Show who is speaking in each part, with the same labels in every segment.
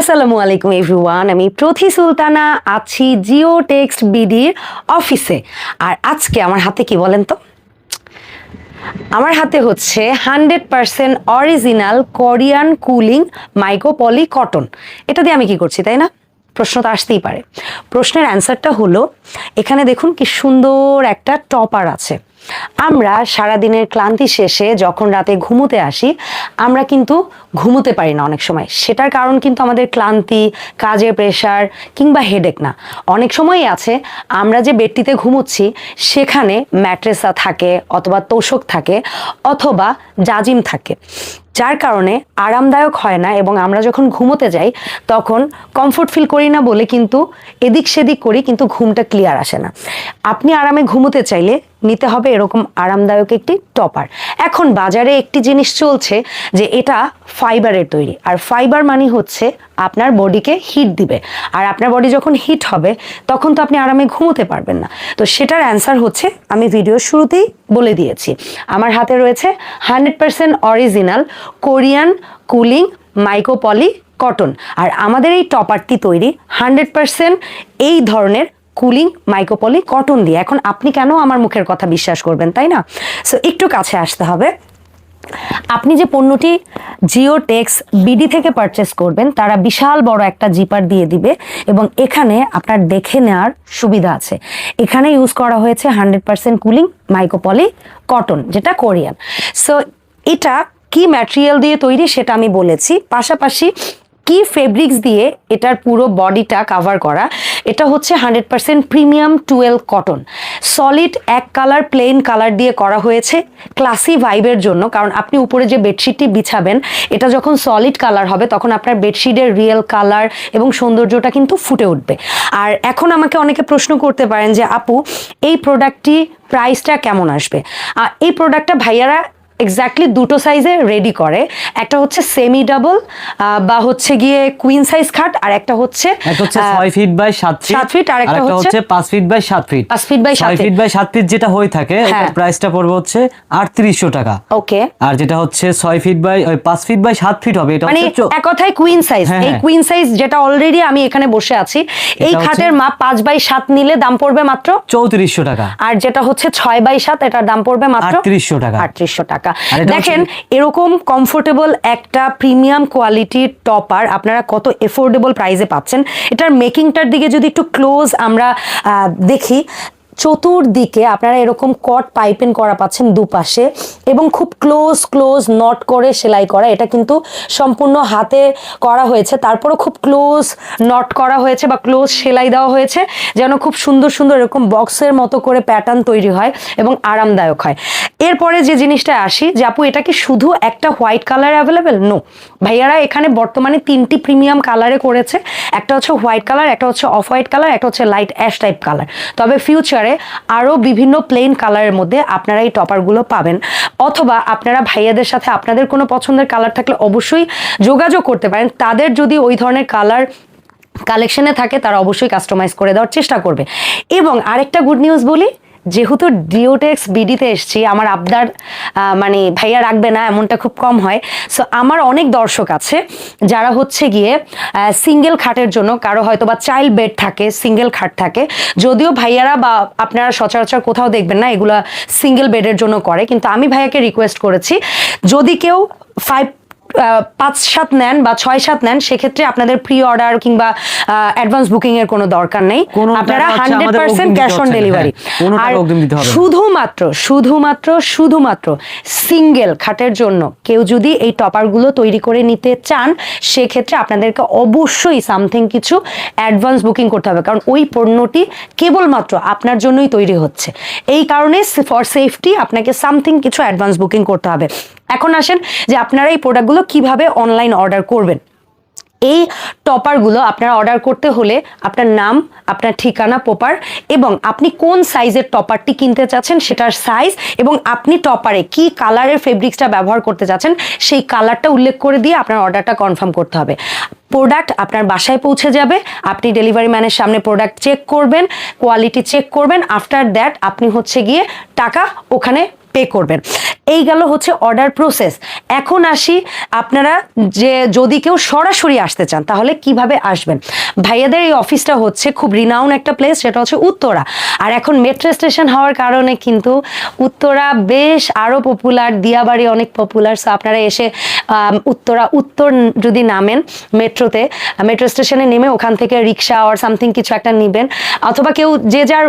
Speaker 1: আসসালামু আলাইকুম এভরিওয়ান, আমি প্রথি সুলতানা, আছি জিও টেক্সট বিডির অফিসে। আর আজকে আমার হাতে কি বলেন তো? আমার হাতে হচ্ছে hundred percent original Korean cooling micro poly cotton. এটা দিয়ে আমি কি করছি, তাই না? প্রশ্ন তো আসতেই পারে। প্রশ্নের অ্যান্সারটা হলো, এখানে দেখুন কি সুন্দর একটা টপার আছে। আমরা সারাদিনের ক্লান্তি শেষে যখন রাতে ঘুমোতে আসি, আমরা কিন্তু ঘুমোতে পারি না অনেক সময়। সেটার কারণ কিন্তু আমাদের ক্লান্তি, কাজের প্রেশার কিংবা হেডেক না। অনেক সময়ই আছে, আমরা যে বেডটিতে ঘুমোচ্ছি, সেখানে ম্যাট্রেসা থাকে অথবা তোষক থাকে অথবা জাজিম থাকে। যার কারণে আরামদায়ক হয় না এবং আমরা যখন ঘুমোতে যাই, তখন কমফোর্ট ফিল করি না বলে কিন্তু এদিক সেদিক করি কিন্তু ঘুমটা ক্লিয়ার আসে না। আপনি আরামে ঘুমোতে চাইলে নিতে হবে এরকম আরামদায়ক একটি টপার। এখন বাজারে একটি জিনিস চলছে যে এটা ফাইবারের তৈরি। আর ফাইবার মানে হচ্ছে আপনার বডিকে হিট দিবে। আর আপনার বডি যখন হিট হবে, তখন তো আপনি আরামে ঘুমোতে পারবেন না। তো সেটার অ্যান্সার হচ্ছে, আমি ভিডিও শুরুতেই বলে দিয়েছি। আমার হাতে রয়েছে hundred percent original Korean cooling micro poly cotton. আর আমাদের এই টপারটি তৈরি হান্ড্রেড পার্সেন্ট এই ধরনের কুলিং মাইকোপলি কটন দিয়ে। এখন আপনি কেন আমার মুখের কথা বিশ্বাস করবেন, তাই না? সো একটু কাছে আসতে হবে। আপনি যে পণ্যটি জিও টেক্স বিডি থেকে পারচেস করবেন, তারা বিশাল বড় একটা জিপার দিয়ে দিবে এবং এখানে আপনার দেখে নেওয়ার সুবিধা আছে। এখানে ইউজ করা হয়েছে hundred percent cooling micro poly cotton যেটা কোরিয়ান সো এটা কি ম্যাটেরিয়াল দিয়ে তৈরি সেটা আমি বলেছি। পাশাপাশি কি ফেব্রিক্স দিয়ে এটার পুরো বডিটা কাভার করা এটা হচ্ছে hundred percent premium twelve cotton. Solid এক কালার, প্লেন কালার দিয়ে করা হয়েছে, ক্লাসি ভাইবের জন্য, কারণ আপনি উপরে যে বেডশিটটি বিছাবেন, এটা যখন সলিড কালার হবে, তখন আপনার বেডশিটের রিয়েল কালার এবং সৌন্দর্যটা কিন্তু ফুটে উঠবে। আর এখন আমাকে অনেকে প্রশ্ন করতে পারেন যে, আপু, এই প্রোডাক্টটি প্রাইসটা কেমন আসবে? এই প্রোডাক্টটা ভাইয়ারা এক্স্যাক্টলি দুটো সাইজে রেডি করে। একটা হচ্ছে সেমি ডাবল বা হচ্ছে গিয়ে কুইন সাইজ খাট আর একটা হচ্ছে
Speaker 2: ছয় ফিট বাই সাত ফিট
Speaker 1: সাত feet, আর একটা হচ্ছে
Speaker 2: পাঁচ ফিট বাই সাত ফিট
Speaker 1: পাঁচ feet by সাত
Speaker 2: ফিট বাই সাত ফিট যেটা হয়ে থাকে
Speaker 1: হ্যাঁ।
Speaker 2: প্রাইসটা পড়বে হচ্ছে আটত্রিশশো টাকা।
Speaker 1: ওকে
Speaker 2: আর যেটা হচ্ছে ছয় ফিট বাই পাঁচ ফিট বাই সাত ফিট হবে এটা
Speaker 1: মানে এক কথায় কুইন সাইজ
Speaker 2: হ্যাঁ,
Speaker 1: এই
Speaker 2: হ্যাঁ।
Speaker 1: কুইন সাইজ যেটা অলরেডি আমি এখানে বসে আছি এই খাটের মাপ পাঁচ বাই সাত নিলে দাম পড়বে মাত্র
Speaker 2: চৌত্রিশশো টাকা।
Speaker 1: আর যেটা হচ্ছে ছয় বাই সাত এটার দাম পড়বে মাত্র
Speaker 2: 3800 টাকা।
Speaker 1: আটত্রিশশো টাকা।
Speaker 2: এটা
Speaker 1: দেখেন এরকম কমফোর্টেবল একটা প্রিমিয়াম কোয়ালিটির টপার আপনারা কত এফোর্ডেবল প্রাইসে পাচ্ছেন। এটার মেকিংটার দিকে যদি একটু ক্লোজ আমরা আহ, দেখি চতুর্দিকে আপনারা এরকম কট পাইপেন করা পাচ্ছেন দুপাশে এবং খুব ক্লোজ ক্লোজ নট করে সেলাই করা। এটা কিন্তু সম্পূর্ণ হাতে করা হয়েছে। তারপরেও খুব ক্লোজ নট করা হয়েছে বা ক্লোজ সেলাই দেওয়া হয়েছে যেন খুব সুন্দর সুন্দর এরকম বক্সের মতো করে প্যাটার্ন তৈরি হয় এবং আরামদায়ক হয়। এরপরে যে জিনিসটা আসি, যে আপু, এটা কি শুধু একটা হোয়াইট কালার অ্যাভেলেবেল? নো। ভাইয়ারা এখানে বর্তমানে তিনটি প্রিমিয়াম কালারে করেছে। একটা হচ্ছে হোয়াইট কালার, একটা হচ্ছে অফ হোয়াইট কালার, একটা হচ্ছে লাইট অ্যাশ টাইপ কালার। তবে ফিউচারে আরও বিভিন্ন প্লেন কালারের মধ্যে আপনারা এই টপারগুলো পাবেন। অথবা আপনারা ভাইয়াদের সাথে আপনাদের কোনো পছন্দের কালার থাকলে অবশ্যই যোগাযোগ করতে পারেন। তাদের যদি ওই ধরনের কালার কালেকশনে থাকে, তারা অবশ্যই কাস্টমাইজ করে দেওয়ার চেষ্টা করবে। এবং আরেকটা গুড নিউজ বলি যেহেতু ডিওটেক্স বিডিতে এসছি, আমার আবদার মানে ভাইয়া রাখবে না, এমনটা খুব কম হয়। সো আমার অনেক দর্শক আছে যারা হচ্ছে গিয়ে সিঙ্গেল খাটের জন্য কারও হয়তো বা চাইল্ড বেড থাকে সিঙ্গেল খাট থাকে। যদিও ভাইয়ারা বা আপনারা সচরাচর কোথাও দেখবেন না, এগুলা সিঙ্গেল বেডের জন্য করে। কিন্তু আমি ভাইয়াকে রিকোয়েস্ট করেছি, যদি কেউ ফাইভ পাঁচ সাত নেন বা ছয় সাত নেন সেক্ষেত্রে আপনাদের প্রি অর্ডার কিংবা অ্যাডভান্স বুকিং এর কোনো দরকার নেই। আপনারা hundred percent cash on delivery
Speaker 2: না।
Speaker 1: শুধুমাত্র শুধুমাত্র শুধুমাত্র সিঙ্গেল খাটের জন্য কেউ যদি এই টপারগুলো তৈরি করে নিতে চান সেক্ষেত্রে আপনাদেরকে অবশ্যই সামথিং কিছু অ্যাডভান্স বুকিং করতে হবে। কারণ ওই পণ্যটি কেবলমাত্র আপনার জন্যই তৈরি হচ্ছে। এই কারণে ফর সেফটি আপনাকে সামথিং কিছু অ্যাডভান্স বুকিং করতে হবে। এখন আসেন যে আপনারা এই প্রোডাক্টগুলো কীভাবে অনলাইন অর্ডার করবেন। এই টপারগুলো আপনারা অর্ডার করতে হলে আপনার নাম, আপনার ঠিকানা প্রপার এবং আপনি কোন সাইজের টপারটি কিনতে চাচ্ছেন সেটার সাইজ এবং আপনি টপারে কি কালারের ফেব্রিক্সটা ব্যবহার করতে চাচ্ছেন সেই কালারটা উল্লেখ করে দিয়ে আপনার অর্ডারটা কনফার্ম করতে হবে। প্রোডাক্ট আপনার বাসায় পৌঁছে যাবে, আপনি ডেলিভারি ম্যানের সামনে প্রোডাক্ট চেক করবেন কোয়ালিটি চেক করবেন আফটার দ্যাট আপনি হচ্ছে গিয়ে টাকা ওখানে পে করবেন। এই গেল হচ্ছে অর্ডার প্রসেস এখন আসি, আপনারা যে যদি কেউ সরাসরি আসতে চান, তাহলে কীভাবে আসবেন? ভাইয়াদের এই অফিসটা হচ্ছে খুব রিনাউন একটা প্লেস সেটা হচ্ছে উত্তরা। আর এখন মেট্রো স্টেশন হওয়ার কারণে কিন্তু উত্তরা বেশ আরও পপুলার দিয়াবাড়ি অনেক পপুলার সো আপনারা এসে উত্তরা, উত্তর যদি নামেন মেট্রোতে মেট্রো স্টেশনে নেমে ওখান থেকে রিক্সা আর সামথিং কিছু একটা নেবেন। অথবা কেউ যে যার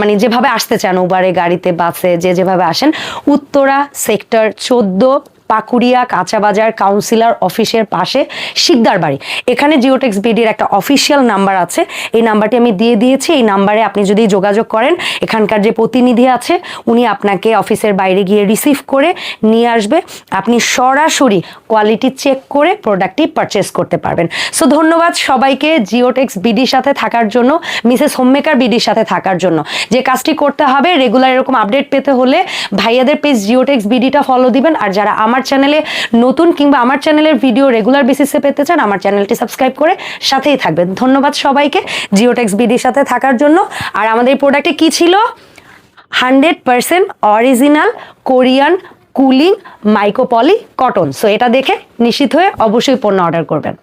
Speaker 1: মানে যেভাবে আসতে চান উবারে গাড়িতে বাসে যে যেভাবে আসেন, উত্তরা সেক্টর চোদ্দ পাকুড়িয়া কাঁচাবাজার কাউন্সিলর অফিসের পাশে শিকদার বাড়ি। এখানে জিওটেক্স বিডির একটা অফিসিয়াল নাম্বার আছে। এই নাম্বারটি আমি দিয়ে দিয়েছি। এই নাম্বারে আপনি যদি যোগাযোগ করেন, এখানকার যে প্রতিনিধি আছে, উনি আপনাকে অফিসের বাইরে গিয়ে রিসিভ করে নিয়ে আসবে। আপনি সরাসরি কোয়ালিটি চেক করে প্রোডাক্টটি পারচেস করতে পারবেন। সো ধন্যবাদ সবাইকে জিওটেক্স বিডির সাথে থাকার জন্য মিসেস হোমমেকার বিডির সাথে থাকার জন্য। যে কাজটি করতে হবে রেগুলার এরকম আপডেট পেতে হলে ভাইয়াদের পেজ জিওটেক্স বিডিটা ফলো দিবেন। আর যারা আমার চ্যানেলে নতুন কিংবা আমার চ্যানেলের ভিডিও রেগুলার বেসিসে পেতে চান, আমার চ্যানেলটি সাবস্ক্রাইব করে সাথেই থাকবেন। ধন্যবাদ সবাইকে জিওটেক্স বিডির সাথে থাকার জন্য। আর আমাদের এই প্রোডাক্টে কী ছিল? Hundred percent original Korean cooling micro poly cotton so এটা দেখে নিশ্চিত হয়ে অবশ্যই পণ্য অর্ডার করবেন।